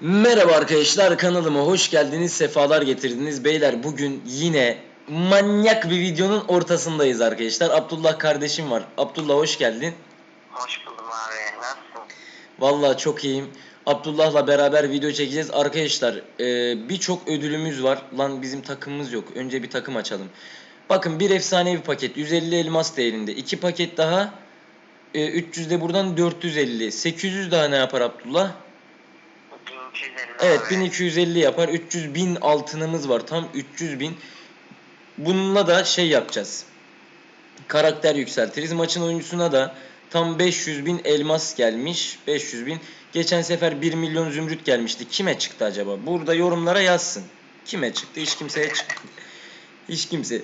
Merhaba arkadaşlar kanalıma hoş geldiniz sefalar getirdiniz. Beyler bugün yine manyak bir videonun ortasındayız arkadaşlar. Abdullah kardeşim var. Abdullah hoş geldin. Hoş buldum abi. Nasılsın? Vallahi çok iyiyim. Abdullah'la beraber video çekeceğiz. Arkadaşlar e, birçok ödülümüz var. Lan bizim takımımız yok. Önce bir takım açalım. Bakın bir efsanevi paket. 150 elmas değerinde. 2 paket daha. E, 300 de buradan 450 800 daha ne yapar Abdullah 1250 Evet abi. 1250 yapar. 300 bin altınımız var. Tam 300 bin. Bununla da şey yapacağız. Karakter yükseltiriz. Maçın oyuncusuna da tam 500 bin elmas gelmiş. 500 bin. Geçen sefer 1 milyon zümrüt gelmişti. Kime çıktı acaba? Burada yorumlara yazsın. Kime çıktı? Hiç kimseye çıktı. Hiç kimse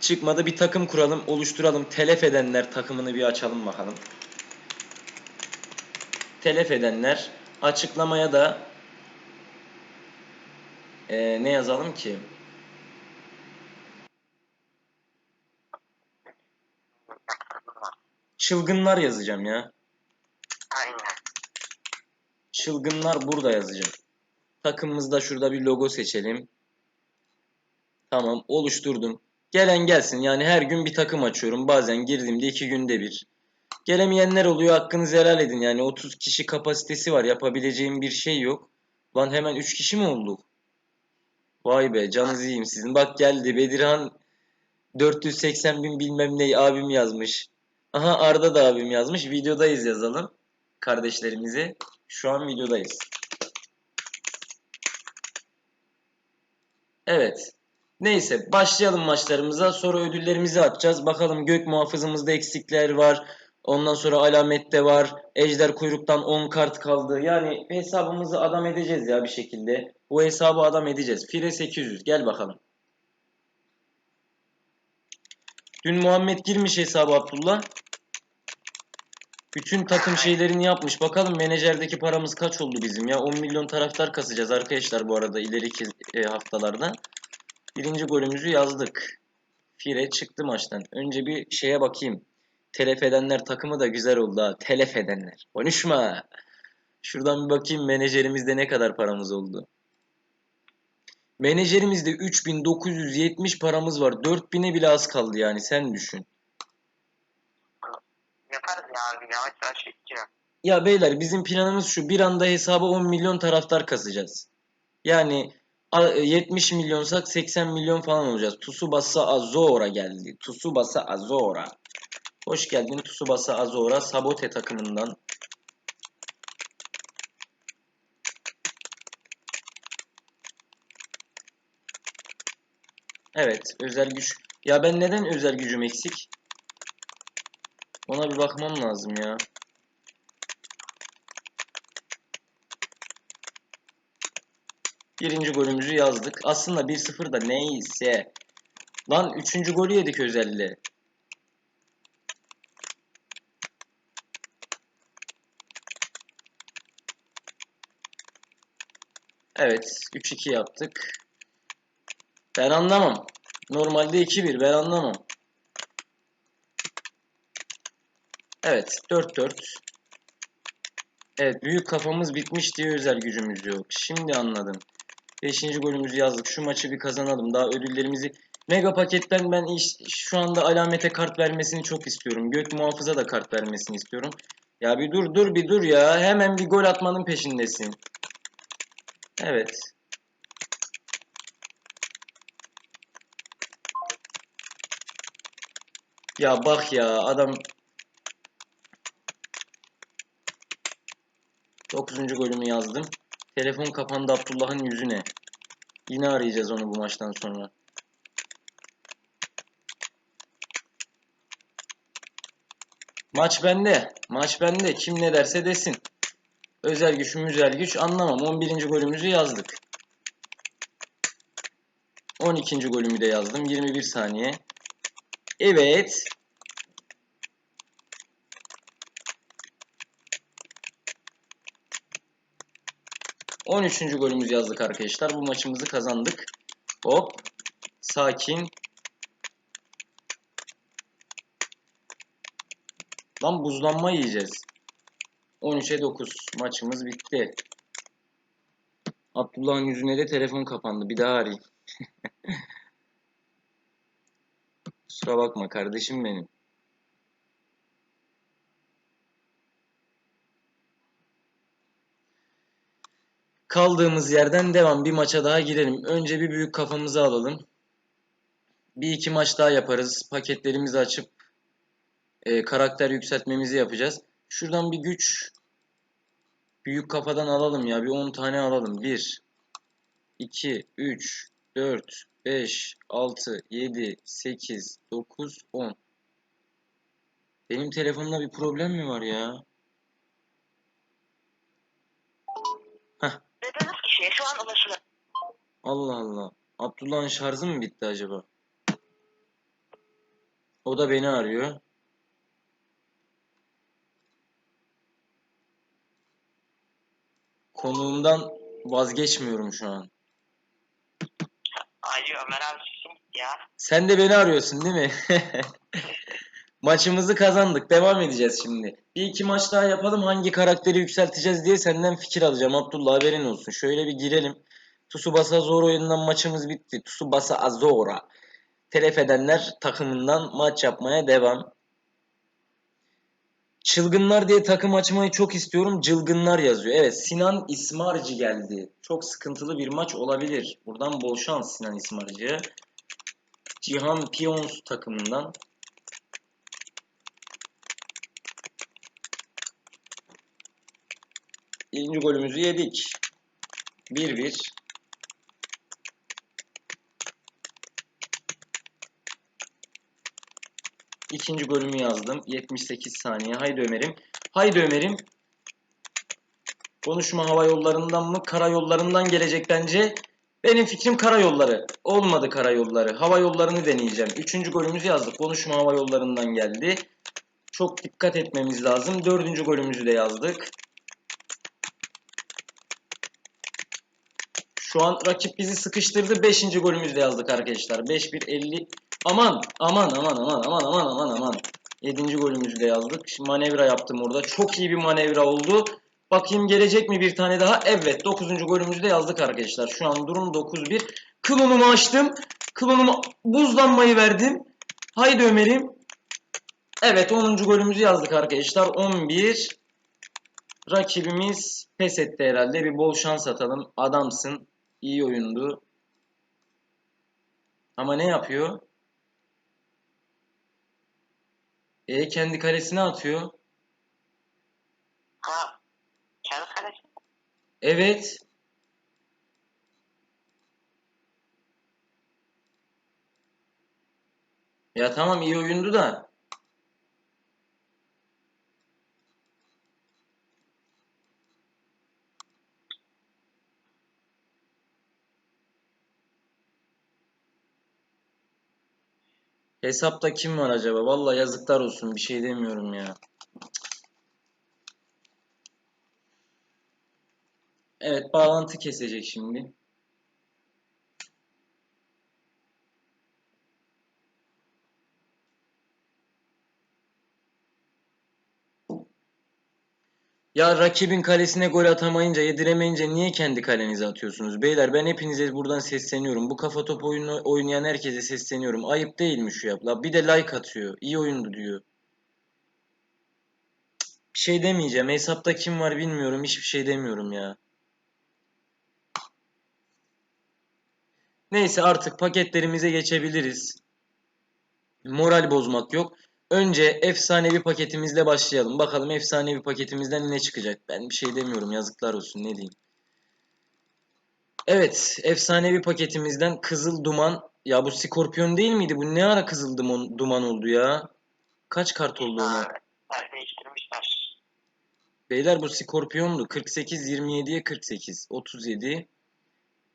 çıkmadı. Bir takım kuralım, oluşturalım. Telef edenler takımını bir açalım bakalım. Telef edenler açıklamaya da ee, ne yazalım ki? Çılgınlar yazacağım ya. Aynen. Çılgınlar burada yazacağım. Takımımızda şurada bir logo seçelim. Tamam oluşturdum. Gelen gelsin yani her gün bir takım açıyorum. Bazen girdiğimde iki günde bir. Gelemeyenler oluyor hakkınızı helal edin. Yani 30 kişi kapasitesi var. Yapabileceğim bir şey yok. Lan hemen 3 kişi mi olduk? Vay be canınızı yiyeyim sizin. Bak geldi Bedirhan 480 bin bilmem ne abim yazmış. Aha Arda da abim yazmış. Videodayız yazalım. Kardeşlerimizi. Şu an videodayız. Evet. Neyse başlayalım maçlarımıza. Sonra ödüllerimizi atacağız. Bakalım gök muhafızımızda eksikler var. Ondan sonra alamette var. Ejder kuyruktan 10 kart kaldı. Yani hesabımızı adam edeceğiz ya bir şekilde. Bu hesabı adam edeceğiz. Fire 800 gel bakalım. Dün Muhammed girmiş hesabı Abdullah. Bütün takım şeylerini yapmış. Bakalım menajerdeki paramız kaç oldu bizim ya. 10 milyon taraftar kasacağız arkadaşlar bu arada ileriki e, haftalarda. Birinci golümüzü yazdık. Fire çıktı maçtan. Önce bir şeye bakayım. Telef edenler takımı da güzel oldu ha. Telef edenler. Konuşma. Şuradan bir bakayım menajerimizde ne kadar paramız oldu. Menajerimizde 3970 paramız var. 4000'e bile az kaldı yani sen düşün. Yaparız ya abi. Yavaş yavaş çekeceğim. Ya beyler bizim planımız şu. Bir anda hesaba 10 milyon taraftar kasacağız. Yani a- 70 milyonsak 80 milyon falan olacağız. Tsubasa Azora geldi. Tsubasa Azora. Hoş geldin Tsubasa Azora. Sabote takımından. Evet özel güç. Ya ben neden özel gücüm eksik? Ona bir bakmam lazım ya. Birinci golümüzü yazdık. Aslında 1-0 da neyse. Lan üçüncü golü yedik özelle. Evet 3-2 yaptık. Ben anlamam. Normalde 2-1 ben anlamam. Evet 4-4. Evet büyük kafamız bitmiş diye özel gücümüz yok. Şimdi anladım. Beşinci golümüzü yazdık. Şu maçı bir kazanalım. Daha ödüllerimizi... Mega paketten ben iş, şu anda alamete kart vermesini çok istiyorum. Gök muhafıza da kart vermesini istiyorum. Ya bir dur dur bir dur ya. Hemen bir gol atmanın peşindesin. Evet. Ya bak ya adam 9. golümü yazdım. Telefon kapandı Abdullah'ın yüzüne. Yine arayacağız onu bu maçtan sonra. Maç bende. Maç bende. Kim ne derse desin. Özel güç müzel güç anlamam. 11. golümüzü yazdık. 12. golümü de yazdım. 21 saniye. Evet. 13. golümüzü yazdık arkadaşlar. Bu maçımızı kazandık. Hop. Sakin. Lan buzlanma yiyeceğiz. 13'e 9 maçımız bitti. Abdullah'ın yüzüne de telefon kapandı. Bir daha arayayım. Kusura bakma kardeşim benim. Kaldığımız yerden devam. Bir maça daha girelim. Önce bir büyük kafamızı alalım. Bir iki maç daha yaparız. Paketlerimizi açıp e, karakter yükseltmemizi yapacağız. Şuradan bir güç büyük kafadan alalım ya. Bir 10 tane alalım. 1 2 3 4 5 6 7 8 9 10 Benim telefonumda bir problem mi var ya? Aradığınız kişiye şu an ulaşılamıyor. Allah Allah. Abdullah'ın şarjı mı bitti acaba? O da beni arıyor. Konuğumdan vazgeçmiyorum şu an. Alo Ömer abi ya. Sen de beni arıyorsun değil mi? Maçımızı kazandık. Devam edeceğiz şimdi. Bir iki maç daha yapalım. Hangi karakteri yükselteceğiz diye senden fikir alacağım. Abdullah haberin olsun. Şöyle bir girelim. Tsubasa Zoro oyundan maçımız bitti. Tsubasa Azora. Telef edenler takımından maç yapmaya devam. Çılgınlar diye takım açmayı çok istiyorum. Cılgınlar yazıyor. Evet Sinan İsmarcı geldi. Çok sıkıntılı bir maç olabilir. Buradan bol şans Sinan İsmarcı'ya. Cihan Piyons takımından. İkinci golümüzü yedik. 1-1. İkinci golümü yazdım. 78 saniye. Haydi Ömer'im. Haydi Ömer'im. Konuşma hava yollarından mı? Karayollarından gelecek bence. Benim fikrim karayolları. Olmadı karayolları. Hava yollarını deneyeceğim. Üçüncü golümüzü yazdık. Konuşma hava yollarından geldi. Çok dikkat etmemiz lazım. Dördüncü golümüzü de yazdık. Şu an rakip bizi sıkıştırdı. Beşinci golümüzü de yazdık arkadaşlar. 5-1 50. Aman aman aman aman aman aman aman aman. Yedinci golümüzü de yazdık. Şimdi manevra yaptım orada. Çok iyi bir manevra oldu. Bakayım gelecek mi bir tane daha? Evet. Dokuzuncu golümüzü de yazdık arkadaşlar. Şu an durum 9-1. Klonumu açtım. Klonuma buzlanmayı verdim. Haydi Ömer'im. Evet 10. golümüzü yazdık arkadaşlar. 11. Rakibimiz pes etti herhalde. Bir bol şans atalım. Adamsın. İyi oyundu. Ama ne yapıyor? E kendi kalesine atıyor. Ha. Kendi kalesi. Evet. Ya tamam iyi oyundu da. Hesapta kim var acaba? Vallahi yazıklar olsun. Bir şey demiyorum ya. Evet, bağlantı kesecek şimdi. Ya rakibin kalesine gol atamayınca, yediremeyince niye kendi kalenize atıyorsunuz? Beyler ben hepinize buradan sesleniyorum. Bu kafa topu oyunu oynayan herkese sesleniyorum. Ayıp değil mi şu yap? La bir de like atıyor. İyi oyundu diyor. Bir şey demeyeceğim. Hesapta kim var bilmiyorum. Hiçbir şey demiyorum ya. Neyse artık paketlerimize geçebiliriz. Moral bozmak yok. Önce efsanevi paketimizle başlayalım. Bakalım efsanevi paketimizden ne çıkacak? Ben bir şey demiyorum. Yazıklar olsun. Ne diyeyim? Evet. Efsanevi paketimizden Kızıl Duman. Ya bu Skorpion değil miydi? Bu ne ara Kızıl Duman, duman oldu ya? Kaç kart oldu ona? Değiştirmişler. Beyler bu Skorpion'du. 48 27'ye 48. 37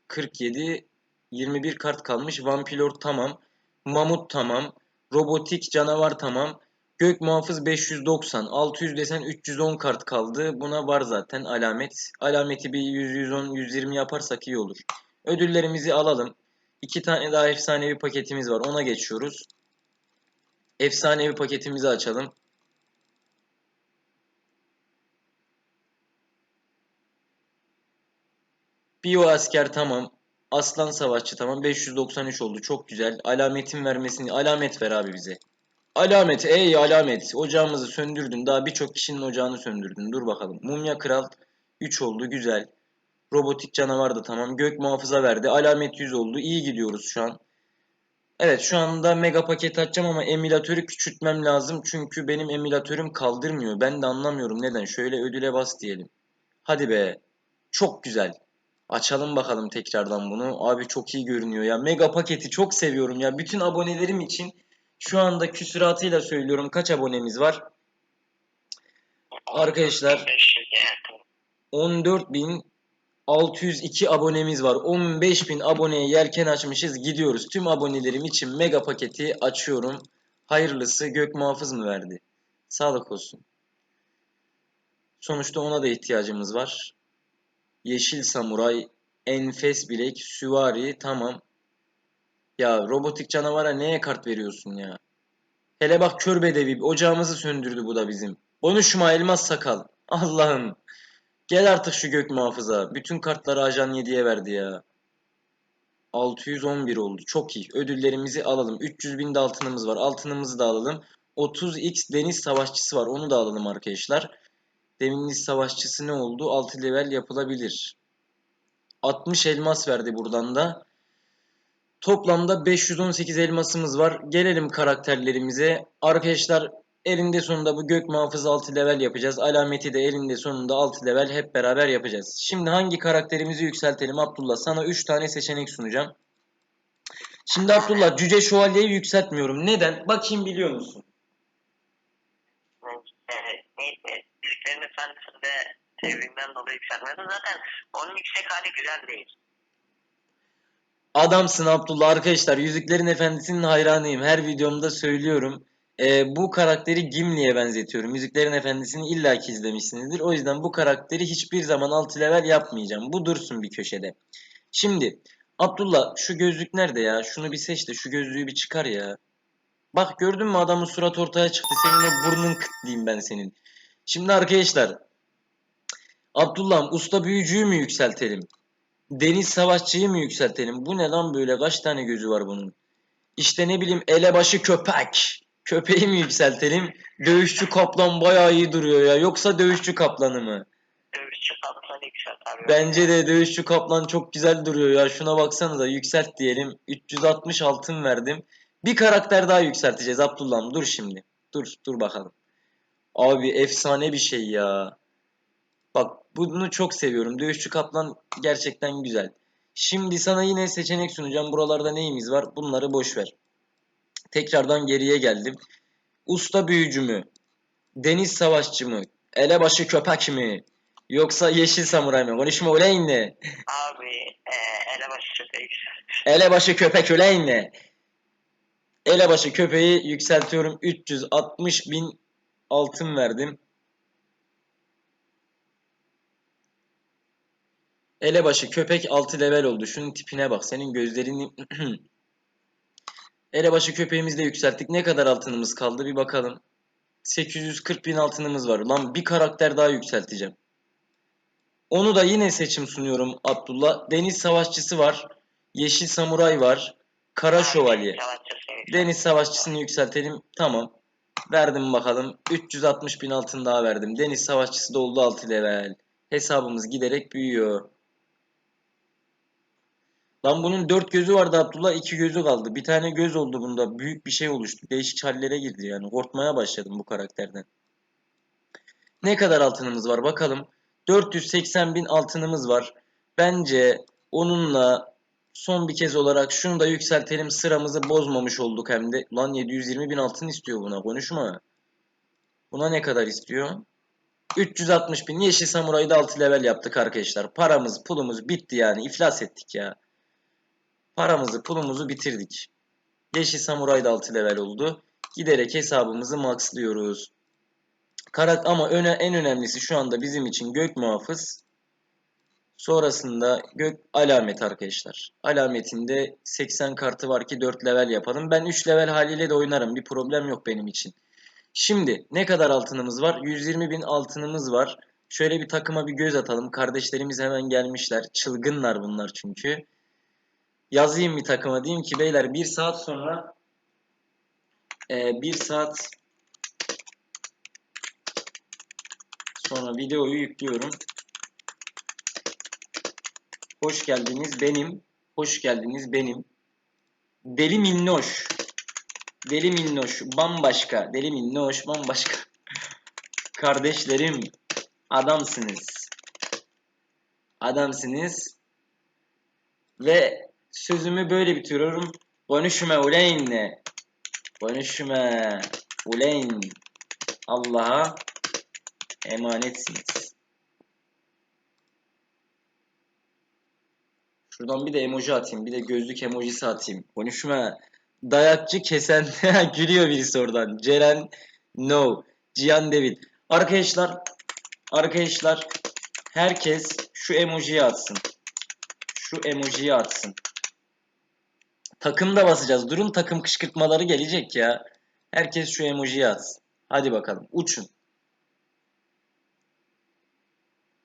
47 21 kart kalmış. Vampilor tamam. Mamut tamam. Robotik canavar tamam. Gök muhafız 590. 600 desen 310 kart kaldı. Buna var zaten alamet. Alameti bir 100, 110, 120 yaparsak iyi olur. Ödüllerimizi alalım. İki tane daha efsanevi paketimiz var. Ona geçiyoruz. Efsanevi paketimizi açalım. Biyo asker tamam. Aslan savaşçı tamam. 593 oldu. Çok güzel. Alametin vermesini. Alamet ver abi bize. Alamet. Ey alamet. Ocağımızı söndürdün. Daha birçok kişinin ocağını söndürdün. Dur bakalım. Mumya kral 3 oldu. Güzel. Robotik canavar da tamam. Gök muhafıza verdi. Alamet 100 oldu. İyi gidiyoruz şu an. Evet şu anda mega paket açacağım ama emülatörü küçültmem lazım. Çünkü benim emülatörüm kaldırmıyor. Ben de anlamıyorum neden. Şöyle ödüle bas diyelim. Hadi be. Çok güzel. Açalım bakalım tekrardan bunu. Abi çok iyi görünüyor ya. Mega paketi çok seviyorum ya. Bütün abonelerim için şu anda küsuratıyla söylüyorum. Kaç abonemiz var? Arkadaşlar 500'e yakın. 14.602 abonemiz var. 15.000 aboneye yelken açmışız. Gidiyoruz. Tüm abonelerim için mega paketi açıyorum. Hayırlısı gök muhafız mı verdi? Sağlık olsun. Sonuçta ona da ihtiyacımız var. Yeşil samuray, enfes bilek, süvari tamam. Ya robotik canavara neye kart veriyorsun ya? Hele bak kör bedevi ocağımızı söndürdü bu da bizim. Konuşma elmas sakal. Allah'ım. Gel artık şu gök muhafıza. Bütün kartları ajan 7'ye verdi ya. 611 oldu. Çok iyi. Ödüllerimizi alalım. 300 bin de altınımız var. Altınımızı da alalım. 30x deniz savaşçısı var. Onu da alalım arkadaşlar. Deniz savaşçısı ne oldu? 6 level yapılabilir. 60 elmas verdi buradan da. Toplamda 518 elmasımız var. Gelelim karakterlerimize. Arkadaşlar elinde sonunda bu gök muhafızı 6 level yapacağız. Alameti de elinde sonunda 6 level hep beraber yapacağız. Şimdi hangi karakterimizi yükseltelim Abdullah? Sana 3 tane seçenek sunacağım. Şimdi Abdullah Cüce Şövalye'yi yükseltmiyorum. Neden? Bakayım biliyor musun? Evet, neyse. Büyüklerin Efendisi'nde sevdiğimden dolayı yükseltmedi. Zaten onun yüksek hali güzel değil. Adamsın Abdullah arkadaşlar. Yüzüklerin Efendisi'nin hayranıyım. Her videomda söylüyorum. Ee, bu karakteri Gimli'ye benzetiyorum. Yüzüklerin Efendisi'ni illaki izlemişsinizdir. O yüzden bu karakteri hiçbir zaman 6 level yapmayacağım. Bu dursun bir köşede. Şimdi Abdullah şu gözlük nerede ya? Şunu bir seç de şu gözlüğü bir çıkar ya. Bak gördün mü adamın surat ortaya çıktı. Senin o burnun kıt diyeyim ben senin. Şimdi arkadaşlar Abdullah'ım usta büyücüyü mü yükseltelim? Deniz savaşçıyı mı yükseltelim? Bu ne lan böyle? Kaç tane gözü var bunun? İşte ne bileyim elebaşı köpek. Köpeği mi yükseltelim? Dövüşçü kaplan bayağı iyi duruyor ya. Yoksa dövüşçü kaplanı mı? Dövüşçü kaptanı yükselt abi. Bence de dövüşçü kaplan çok güzel duruyor ya. Şuna baksanıza yükselt diyelim. 360 altın verdim. Bir karakter daha yükselteceğiz Abdullah'ım. Dur şimdi. Dur dur bakalım. Abi efsane bir şey ya. Bak bunu çok seviyorum. Dövüşçü kaplan gerçekten güzel. Şimdi sana yine seçenek sunacağım. Buralarda neyimiz var? Bunları boş ver. Tekrardan geriye geldim. Usta büyücü mü? Deniz savaşçı mı? Elebaşı köpek mi? Yoksa yeşil samuray mı? Konuşma uleyin ne? Abi e, elebaşı yükselt. Elebaşı köpek uleyin ne? Elebaşı köpeği yükseltiyorum. 360 bin altın verdim. Elebaşı köpek 6 level oldu. Şunun tipine bak. Senin gözlerini... Elebaşı köpeğimizi de yükselttik. Ne kadar altınımız kaldı bir bakalım. 840 bin altınımız var. Lan bir karakter daha yükselteceğim. Onu da yine seçim sunuyorum Abdullah. Deniz savaşçısı var. Yeşil samuray var. Kara şövalye. Deniz savaşçısını yükseltelim. Tamam. Verdim bakalım. 360 bin altın daha verdim. Deniz savaşçısı da oldu 6 level. Hesabımız giderek büyüyor. Lan bunun 4 gözü vardı Abdullah 2 gözü kaldı. Bir tane göz oldu bunda. Büyük bir şey oluştu. Değişik hallere girdi yani. Korkmaya başladım bu karakterden. Ne kadar altınımız var bakalım. 480 bin altınımız var. Bence onunla son bir kez olarak şunu da yükseltelim. Sıramızı bozmamış olduk hem de. Lan 720 bin altın istiyor buna. Konuşma. Buna ne kadar istiyor? 360 bin. Yeşil Samuray'ı da 6 level yaptık arkadaşlar. Paramız pulumuz bitti yani. İflas ettik ya. Paramızı pulumuzu bitirdik. Yeşil Samuray da 6 level oldu. Giderek hesabımızı maxlıyoruz. Karak ama öne, en önemlisi şu anda bizim için gök muhafız. Sonrasında gök alamet arkadaşlar. Alametinde 80 kartı var ki 4 level yapalım. Ben 3 level haliyle de oynarım. Bir problem yok benim için. Şimdi ne kadar altınımız var? 120 bin altınımız var. Şöyle bir takıma bir göz atalım. Kardeşlerimiz hemen gelmişler. Çılgınlar bunlar çünkü. Yazayım bir takıma. Diyeyim ki beyler bir saat sonra e, bir saat sonra videoyu yüklüyorum. Hoş geldiniz benim. Hoş geldiniz benim. Deli minnoş. Deli minnoş. Bambaşka. Deli minnoş. Bambaşka. Kardeşlerim. Adamsınız. Adamsınız. Ve sözümü böyle bitiriyorum. Konuşma uleyn. Konuşma uleyn. Allah'a emanetsiniz. Şuradan bir de emoji atayım. Bir de gözlük emojisi atayım. Konuşma. Dayakçı kesen. Gülüyor birisi oradan. Ceren No. Cihan David. Arkadaşlar. Arkadaşlar. Herkes şu emojiyi atsın. Şu emojiyi atsın. Takımda basacağız. Durun takım kışkırtmaları gelecek ya. Herkes şu emojiyi atsın. Hadi bakalım. Uçun.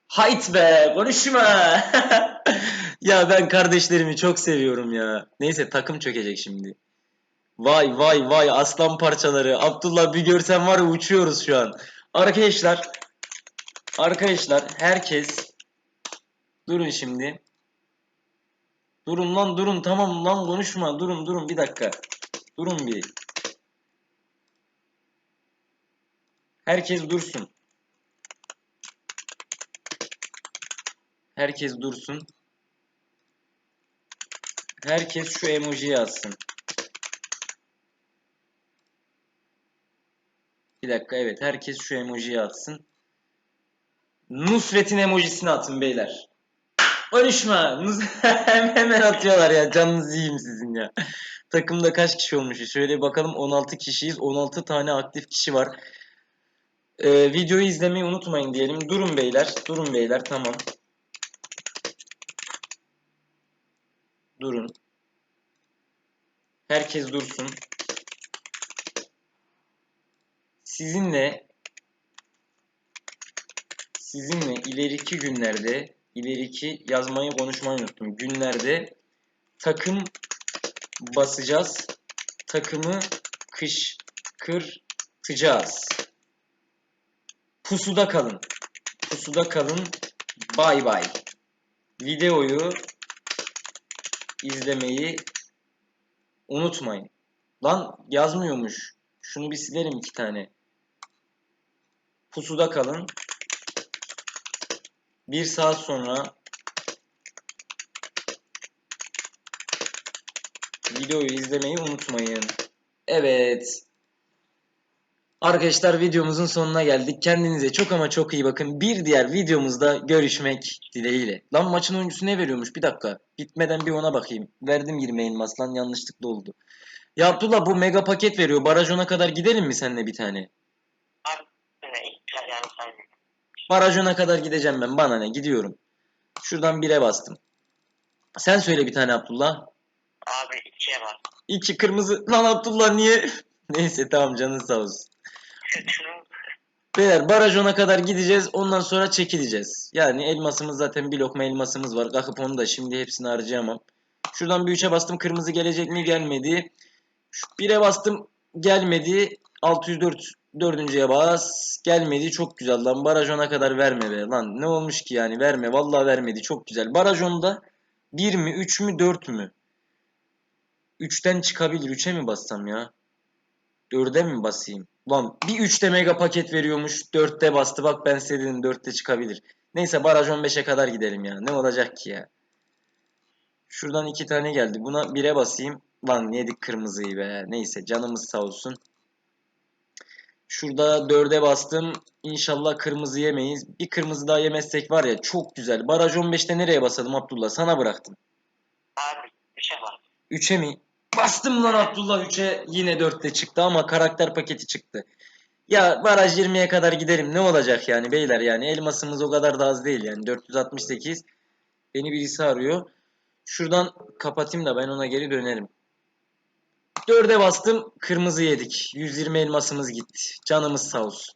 Hayt be konuşma. ya ben kardeşlerimi çok seviyorum ya. Neyse takım çökecek şimdi. Vay vay vay aslan parçaları. Abdullah bir görsen var ya uçuyoruz şu an. Arkadaşlar. Arkadaşlar herkes durun şimdi. Durun lan durun tamam lan konuşma durun durun bir dakika. Durun bir. Herkes dursun. Herkes dursun. Herkes şu emojiyi atsın. Bir dakika evet herkes şu emojiyi atsın. Nusret'in emojisini atın beyler. Konuşma. Hemen atıyorlar ya. Canınızı yiyeyim sizin ya. Takımda kaç kişi olmuş? Şöyle bakalım 16 kişiyiz. 16 tane aktif kişi var. Ee, videoyu izlemeyi unutmayın diyelim. Durun beyler. Durun beyler. Tamam. Durun. Herkes dursun. Sizinle sizinle ileriki günlerde ileriki yazmayı konuşmayı unuttum. Günlerde takım basacağız. Takımı kışkırtacağız. Pusuda kalın. Pusuda kalın. Bay bay. Videoyu izlemeyi unutmayın. Lan yazmıyormuş. Şunu bir silerim iki tane. Pusuda kalın. Bir saat sonra videoyu izlemeyi unutmayın. Evet. Arkadaşlar videomuzun sonuna geldik. Kendinize çok ama çok iyi bakın. Bir diğer videomuzda görüşmek dileğiyle. Lan maçın oyuncusu ne veriyormuş? Bir dakika. Bitmeden bir ona bakayım. Verdim 20 elmas lan yanlışlıkla oldu. Ya Abdullah bu mega paket veriyor. Barajona kadar gidelim mi seninle bir tane? Sen Barajona kadar gideceğim ben. Bana ne? Gidiyorum. Şuradan 1'e bastım. Sen söyle bir tane Abdullah. abi ikiye bak. İki kırmızı. Lan Abdullah niye? Neyse tamam canın sağ olsun. Beyler barajona kadar gideceğiz. Ondan sonra çekileceğiz. Yani elmasımız zaten bir lokma elmasımız var. Kalkıp onu da şimdi hepsini harcayamam. Şuradan bir 3'e bastım. Kırmızı gelecek mi? Gelmedi. Şu 1'e bastım. Gelmedi. 604 dördüncüye bas. Gelmedi. Çok güzel lan. Barajona kadar verme be. Lan ne olmuş ki yani? Verme. Vallahi vermedi. Çok güzel. Barajonda 1 mi? 3 mü? 4 mü? 3'ten çıkabilir. 3'e mi bassam ya? 4'e mi basayım? Lan bir 3'te mega paket veriyormuş. 4'te bastı. Bak ben size dedim 4'te çıkabilir. Neyse baraj 15'e kadar gidelim ya. Ne olacak ki ya? Şuradan iki tane geldi. Buna 1'e basayım. Lan yedik kırmızıyı be. Neyse canımız sağ olsun. Şurada 4'e bastım. İnşallah kırmızı yemeyiz. Bir kırmızı daha yemezsek var ya çok güzel. Baraj 15'te nereye basalım Abdullah? Sana bıraktım. Abi üçe bak. 3'e mi? Bastım lan Abdullah 3'e yine 4'te çıktı ama karakter paketi çıktı. Ya baraj 20'ye kadar gidelim ne olacak yani beyler yani elmasımız o kadar da az değil yani 468. Beni birisi arıyor. Şuradan kapatayım da ben ona geri dönerim. 4'e bastım kırmızı yedik. 120 elmasımız gitti. Canımız sağ olsun.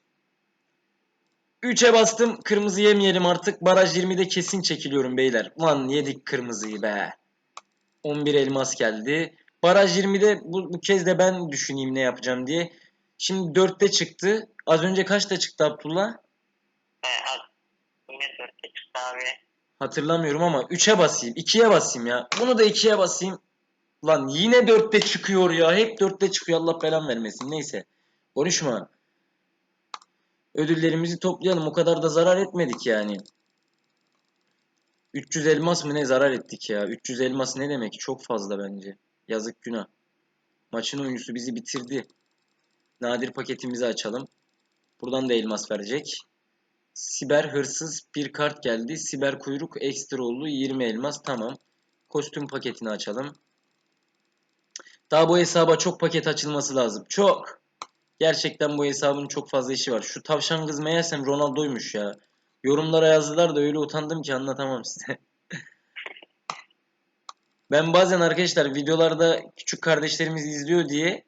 3'e bastım. Kırmızı yemeyelim artık. Baraj 20'de kesin çekiliyorum beyler. Lan yedik kırmızıyı be. 11 elmas geldi. Baraj 20'de bu, bu kez de ben düşüneyim ne yapacağım diye. Şimdi 4'te çıktı. Az önce kaçta çıktı Abdullah? Az. Yine dörtte çıktı abi. Hatırlamıyorum ama 3'e basayım. 2'ye basayım ya. Bunu da 2'ye basayım. Lan yine 4'te çıkıyor ya. Hep 4'te çıkıyor. Allah belan vermesin. Neyse. Konuşma. Ödüllerimizi toplayalım. O kadar da zarar etmedik yani. 300 elmas mı ne zarar ettik ya. 300 elmas ne demek? Çok fazla bence. Yazık günah. Maçın oyuncusu bizi bitirdi. Nadir paketimizi açalım. Buradan da elmas verecek. Siber hırsız bir kart geldi. Siber kuyruk ekstra oldu. 20 elmas tamam. Kostüm paketini açalım. Daha bu hesaba çok paket açılması lazım. Çok. Gerçekten bu hesabın çok fazla işi var. Şu tavşan kız meğersem Ronaldo'ymuş ya. Yorumlara yazdılar da öyle utandım ki anlatamam size. ben bazen arkadaşlar videolarda küçük kardeşlerimiz izliyor diye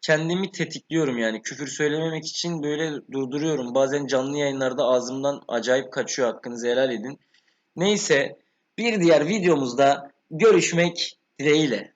kendimi tetikliyorum yani. Küfür söylememek için böyle durduruyorum. Bazen canlı yayınlarda ağzımdan acayip kaçıyor. Hakkınızı helal edin. Neyse bir diğer videomuzda görüşmek dileğiyle.